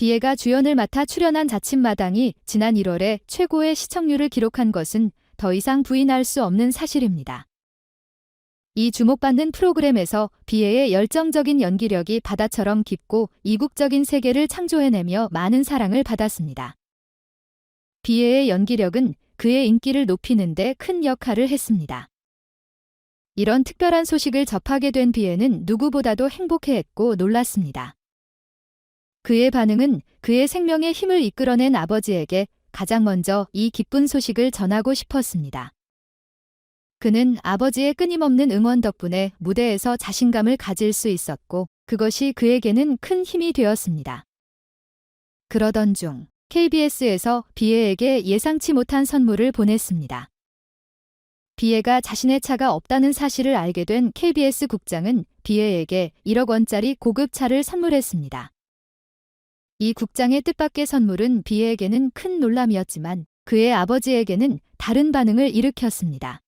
비애가 주연을 맡아 출연한 자칫마당이 지난 1월에 최고의 시청률을 기록한 것은 더 이상 부인할 수 없는 사실입니다. 이 주목받는 프로그램에서 비애의 열정적인 연기력이 바다처럼 깊고 이국적인 세계를 창조해내며 많은 사랑을 받았습니다. 비애의 연기력은 그의 인기를 높이는 데 큰 역할을 했습니다. 이런 특별한 소식을 접하게 된 비애는 누구보다도 행복해했고 놀랐습니다. 그의 반응은 그의 생명의 힘을 이끌어낸 아버지에게 가장 먼저 이 기쁜 소식을 전하고 싶었습니다. 그는 아버지의 끊임없는 응원 덕분에 무대에서 자신감을 가질 수 있었고 그것이 그에게는 큰 힘이 되었습니다. 그러던 중 KBS에서 비애에게 예상치 못한 선물을 보냈습니다. 비애가 자신의 차가 없다는 사실을 알게 된 KBS 국장은 비애에게 1억 원짜리 고급 차를 선물했습니다. 이 국장의 뜻밖의 선물은 비애에게는 큰 놀람이었지만 그의 아버지에게는 다른 반응을 일으켰습니다.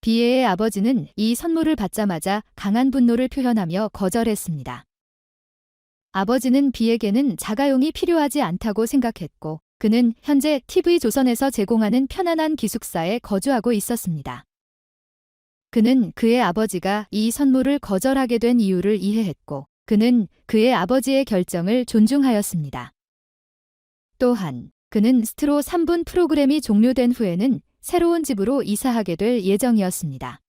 비애의 아버지는 이 선물을 받자마자 강한 분노를 표현하며 거절했습니다. 아버지는 비에게는 자가용이 필요하지 않다고 생각했고 그는 현재 TV조선에서 제공하는 편안한 기숙사에 거주하고 있었습니다. 그는 그의 아버지가 이 선물을 거절하게 된 이유를 이해했고 그는 그의 아버지의 결정을 존중하였습니다. 또한 그는 스트로 3분 프로그램이 종료된 후에는 새로운 집으로 이사하게 될 예정이었습니다.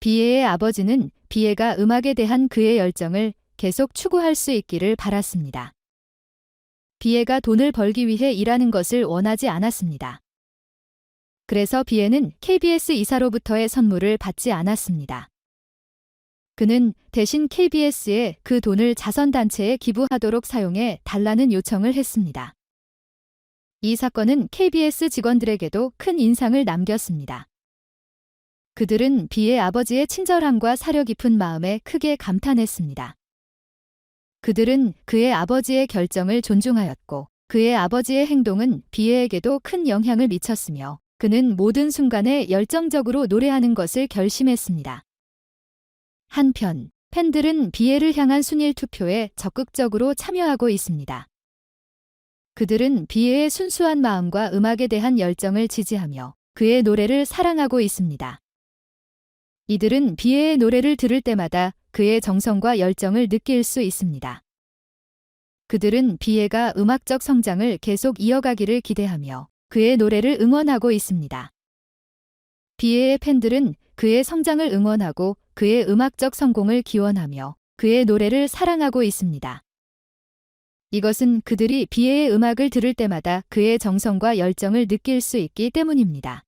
비에의 아버지는 비에가 음악에 대한 그의 열정을 계속 추구할 수 있기를 바랐습니다. 비에가 돈을 벌기 위해 일하는 것을 원하지 않았습니다. 그래서 비에는 KBS 이사로부터의 선물을 받지 않았습니다. 그는 대신 KBS에 그 돈을 자선단체에 기부하도록 사용해 달라는 요청을 했습니다. 이 사건은 KBS 직원들에게도 큰 인상을 남겼습니다. 그들은 비의 아버지의 친절함과 사려 깊은 마음에 크게 감탄했습니다. 그들은 그의 아버지의 결정을 존중하였고 그의 아버지의 행동은 비에에게도 큰 영향을 미쳤으며 그는 모든 순간에 열정적으로 노래하는 것을 결심했습니다. 한편 팬들은 비에를 향한 순일 투표에 적극적으로 참여하고 있습니다. 그들은 비에의 순수한 마음과 음악에 대한 열정을 지지하며 그의 노래를 사랑하고 있습니다. 이들은 비에의 노래를 들을 때마다 그의 정성과 열정을 느낄 수 있습니다. 그들은 비에가 음악적 성장을 계속 이어가기를 기대하며 그의 노래를 응원하고 있습니다. 비에의 팬들은 그의 성장을 응원하고 그의 음악적 성공을 기원하며 그의 노래를 사랑하고 있습니다. 이것은 그들이 비에의 음악을 들을 때마다 그의 정성과 열정을 느낄 수 있기 때문입니다.